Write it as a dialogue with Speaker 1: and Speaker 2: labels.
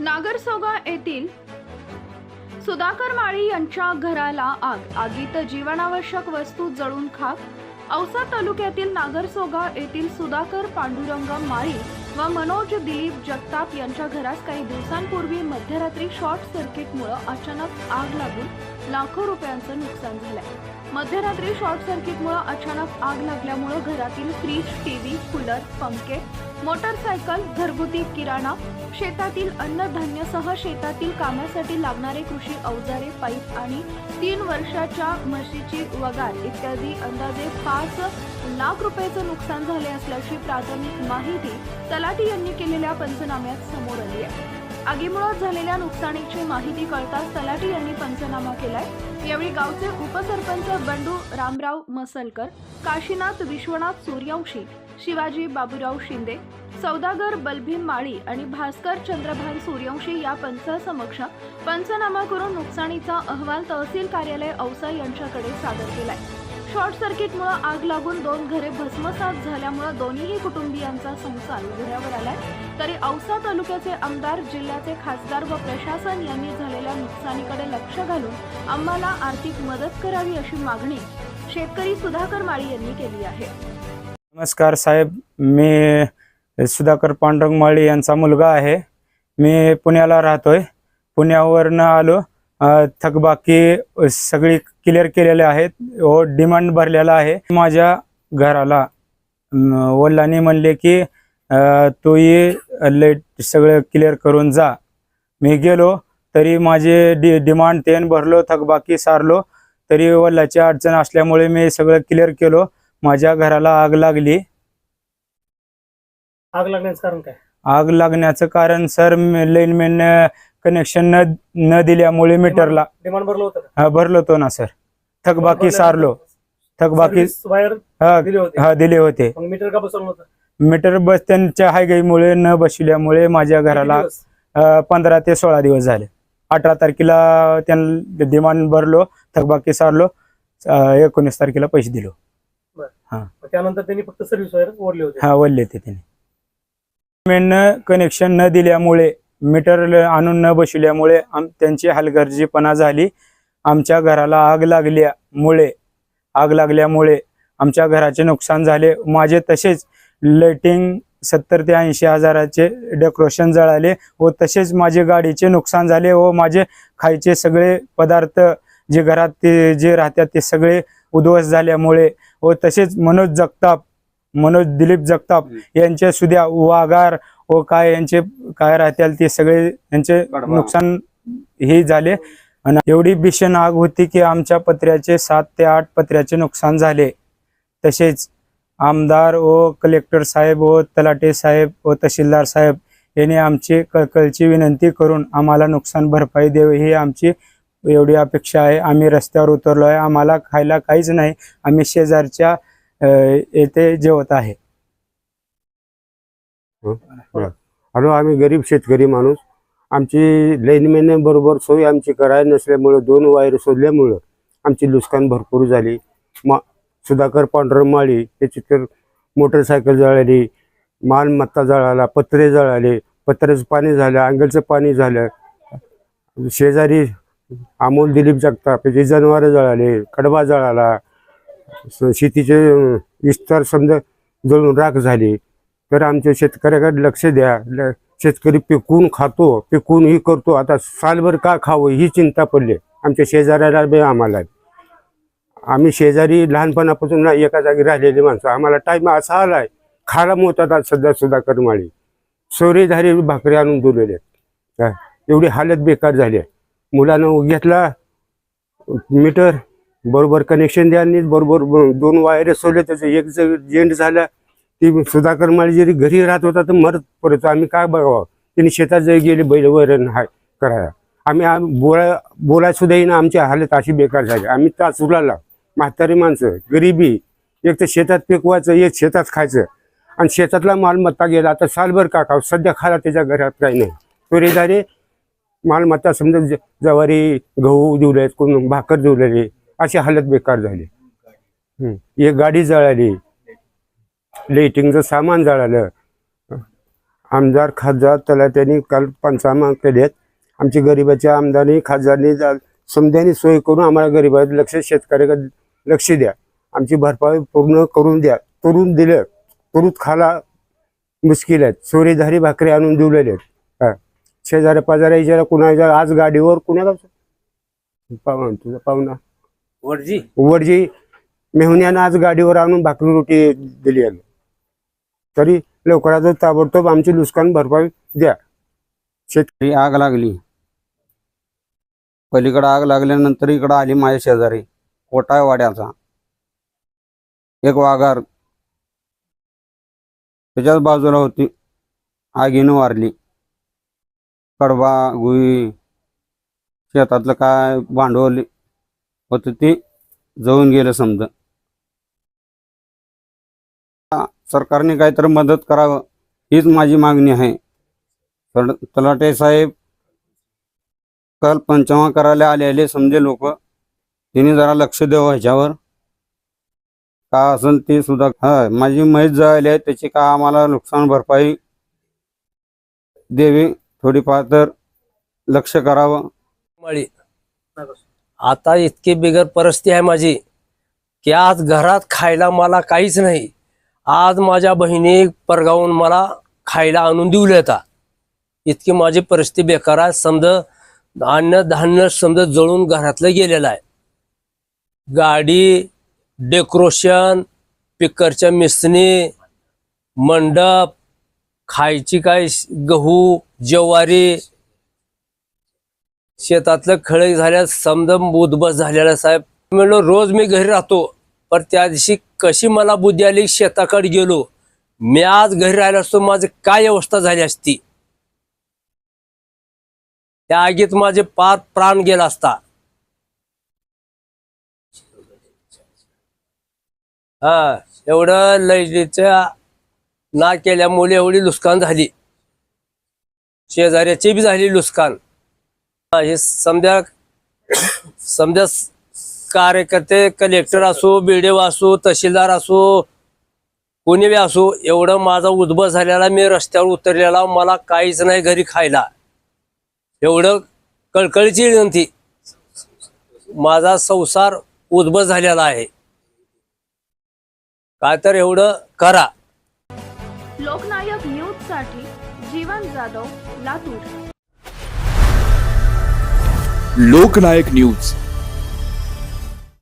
Speaker 1: नागरसोगा येथील सुधाकर माळी यांच्या घराला आग. आगीत जीवनावश्यक वस्तू जळून खाक. औसा तालुक्यातील नागरसोगा येथील सुधाकर पांडुरंग माळी व मनोज दिलीप जगताप यांच्या घरास काही दिवसांपूर्वी मध्यरात्री शॉर्ट सर्किटमुळे अचानक आग लागून लाखो रुपयांचं नुकसान झालं मध्यरात्री शॉर्ट सर्किटमुळे अचानक आग लागल्यामुळे घरातील फ्रीज टीव्ही कूलर पंखे मोटरसायकल घरगुती किराणा शेतातील अन्नधान्यसह शेतातील कामासाठी लागणारे कृषी अवजारे पाईप आणि तीन वर्षाच्या म्हशीची वगार इत्यादी अंदाजे पाच लाख रुपयाचं नुकसान झाले असल्याची प्राथमिक माहिती तलाठी यांनी केलेल्या पंचनाम्यात समोर आली आहे. आगीमुळे झालेल्या नुकसानीची माहिती कळताच तलाठी यांनी पंचनामा केलाय. यावेळी गावचे उपसरपंच बंडू रामराव मसलकर काशीनाथ विश्वनाथ सूर्यवंशी शिवाजी बाबूराव शिंदे सौदागर बलभीम माळी आणि भास्कर चंद्रभान सूर्यवंशी या पंचासमक्ष पंचनामा करून नुकसानीचा अहवाल तहसील कार्यालय औसा यांच्याकडे सादर केलाय. शॉर्ट सर्किटमुळे आग लागून दोन घरे भस्मसात झाल्यामुळे दोन्हीही कुटुंबियांचा संसार उघड्यावर आलाय. तरी औसा तालुक्याचे आमदार जिल्ह्याचे खासदार व प्रशासन यांनी झालेल्या नुकसानीकडे लक्ष घालून आम्हाला आर्थिक मदत करावी अशी मागणी शेतकरी सुधाकर माळी यांनी केली आहे.
Speaker 2: नमस्कार साहेब मी सुधाकर पांडुरंग माळी यांचा मुलगा आहे. मी पुण्याला राहतोय. पुण्यावरनं आलो. थकबाकी सगळी क्लिअर केलेले आहेत. हो, व डिमांड भरलेला आहे. माझ्या घराला अम, वडिलांनी म्हणले की अ, तू ये लाइट सगळं क्लिअर करून जा. मी गेलो तरी माझे डि डिमांड तेन भरलो थकबाकी सारलो तरी वडिलाची अडचण असल्यामुळे मी सगळं क्लिअर केलो. माझ्या घराला आग लागली.
Speaker 3: आग लागण्याचं कारण काय?
Speaker 2: आग लागण्याचं कारण सर लाईनमॅन कनेक्शन न न दिल्यामुळे मीटरला
Speaker 3: डिमांड भरलं होतं का?
Speaker 2: हा, भरलो तो ना सर. थकबाकी सारलो. थकबाकी
Speaker 3: वायर
Speaker 2: हा
Speaker 3: दिले होते.
Speaker 2: हा दिले होते.
Speaker 3: मग मीटर का बसवलं होतं?
Speaker 2: मीटर बस त्यांच्या हायगाईमुळे न बसल्यामुळे माझ्या घराला? अ, पंधरा ते सोळा दिवस झाले. अठरा तारखेला त्यांना डिमांड भरलो थकबाकी सारलो अ, एकोणीस तारखेला पैसे दिलो.
Speaker 3: मग त्यानंतर त्यांनी फक्त सर्व्हिस वायर ओढले होते.
Speaker 2: हा वल्ले ते त्याने. मेन कनेक्शन न दिल्यामुळे मीटर आणून न बसवल्यामुळे आम त्यांची हलगर्जीपणा झाली. आमच्या घराला आग लागल्यामुळे आग लागल्यामुळे आमच्या घराचे नुकसान झाले. माझे तसेच लाइटिंग सत्तर ते ऐंशी हजाराचे डेकोरेशन जळाले व तसेच माझे गाडीचे नुकसान झाले व माझे खायचे सगळे पदार्थ जे घरात ते जे राहतात ते सगळे उद्ध्वस्त झाल्यामुळे व तसेच मनोज जगताप मनोज दिलीप जगताप यांचे सुद्धा वाघार व काय यांचे काय राहतील ते सगळे यांचे नुकसान हे झाले. आणि एवढी भीषण आग होती की आमच्या पत्र्याचे सात ते आठ पत्र्याचे नुकसान झाले. तसेच आमदार व कलेक्टर साहेब व तलाटे साहेब व तहसीलदार साहेब यांनी आमची कळकळची विनंती करून आम्हाला नुकसान भरपाई द्यावी ही आमची एवढी अपेक्षा आहे. आम्ही रस्त्यावर उतरलो आहे. आम्हाला खायला काहीच नाही. आम्ही शेजारच्या येथे जेवत आहे.
Speaker 4: आणि आम्ही गरीब शेतकरी माणूस. आमची लाईनमॅन बरोबर सोय आमची करायला नसल्यामुळं दोन वायर सोडल्यामुळं आमची नुकसान भरपूर झाली. मा सुधाकर पांढर माळी त्याची तर मोटरसायकल जळाली मालमत्ता जळाला पत्रे जळाले पत्र्याचं पाणी झालं अंगलचं पाणी झालं. शेजारी अमोल दिलीप जगताप त्याचे जनावरं जळाले कडबा जळाला स- शेतीचे विस्तार समजा जळून राख झाली. तर आमच्या शेतकऱ्याकडे लक्ष द्या. ल- शेतकरी पिकून खातो पिकून ही करतो. आता सालभर का खावं ही चिंता पडली. आमच्या शेजाऱ्याला बी आम्हाला. आम्ही शेजारी लहानपणापासून ना एका जागी राहिलेली माणसं. आम्हाला टाईम असा आलाय खाला मोतात सध्या सुधाकर माळी. सोरेधारी भाकरी आणून दिलेले काय एवढी हालत बेकार झाली आहे. मुलानं घेतला मीटर बरोबर कनेक्शन द्यानी बरोबर दोन वायर सोडले त्याचं एक जर जेंट झाला ती सुधाकर माळी जरी घरी राहत होता तर मरत पडतो आम्ही काय बघावं? त्यांनी शेतात जरी गेले बैलवरण हाय करायला. आम्ही आम- बोला बोलाय येईन आमची हालत अशी बेकार झाली. आम्ही तास उलाला म्हातारी माणसं गरिबी एक तर शेतात पिकवायचं एक शेतात खायचं. आणि शेतातला मालमत्ता गेला आता सालभर का खाव सध्या खाला त्याच्या घरात काही नाही. चोरीदारे मालमत्ता समजा ज- ज्वारी गहू दिवले कोण भाकर दिवलेली अशी हालत बेकार झाली. एक गाडी जळाली. लाइटिंगचं सामान जळालं. आमदार खासदार तलाट्यांनी काल पंचामा केलेत. आमची गरिबाच्या आमदारनी खासदारनी जा- समध्यानी सोय करून आम्हाला गरिबात लक्ष शेतकऱ्याकडे लक्ष द्या. आमची भरपाई पूर्ण करून द्या. करून दिलं करूत खाला मुश्किल आहेत. चोरीधारी भाकरी आणून दिलेले आहेत. हा. शेजाऱ्या पाजाऱ्या कुणाच्या आज गाडीवर कुणाला पाहुणा तुझा पाहुणा
Speaker 3: वडजी.
Speaker 4: वडजी मेहुण्यानं आज गाडीवर आणून भाकरी रोटी दिली आहे. तरी लवकरात ताबडतोब आमची नुकसान भरपाई द्या.
Speaker 5: शेतकरी आग लागली. पलीकडे आग लागल्यानंतर इकडं आली माझ्या शेजारी. कोटाय वाड्याचा. एक वाघार. त्याच्याच बाजूला होती. आगीनं वारली. कडबा गुई शेतातलं काय भांडवल होतं ते जळून गेलं समजा. सरकारने काहीतरी मदत करावं हीच माझी मागणी आहे. तर तलाटे साहेब काल पंचमा करायला आलेले समजे लोक तिने जरा लक्ष द्यावं ह्याच्यावर. का असेल ते सुद्धा हा माझी म्हैस जळाली आहे त्याची का आम्हाला नुकसान भरपाई देवी थोडीफार तर लक्ष करावं.
Speaker 6: माळी आता इतकी बिगर परिस्थिती आहे माझी की आज घरात खायला मला काहीच नाही. आज माझ्या बहिणी परगावून मला खायला आणून देऊ आता इतकी माझी परिस्थिती बेकार आहे. समज अन्न धान्य समजा जळून घरातलं गेलेलं आहे. गाडी डेकोरेशन पिकरच्या मिसणी मंडप खायची काय गहू ज्वारी शेतातलं खळे झाल्या समजा बुधबस झालेला साहेब. म्हणलो रोज मी घरी राहतो पण त्या दिवशी कशी मला बुद्धी आली शेताकडे गेलो. मी आज घरी राहिलो असतो माझी काय अवस्था झाली असती? त्या आगीत माझे पार प्राण गेला असता. हा एवढं लैलीच्या ना केल्यामुळे एवढी नुकसान झाली. शेजाऱ्याची बी झाली नुकसान हे समजा समजा कार्यकर्ते कलेक्टर असो बीडीओ असो तहसीलदार असो कोणी बी असो एवढं माझा उद्भव झालेला मी रस्त्यावर उतरलेला मला काहीच नाही घरी खायला. एवढं कळकळीची विनंती. माझा संसार उद्भव झालेला आहे. काय तर एवढं करा.
Speaker 1: लोकनायक न्यूजसाठी जीवन जाधव लातूर.
Speaker 7: लोकनायक न्यूज.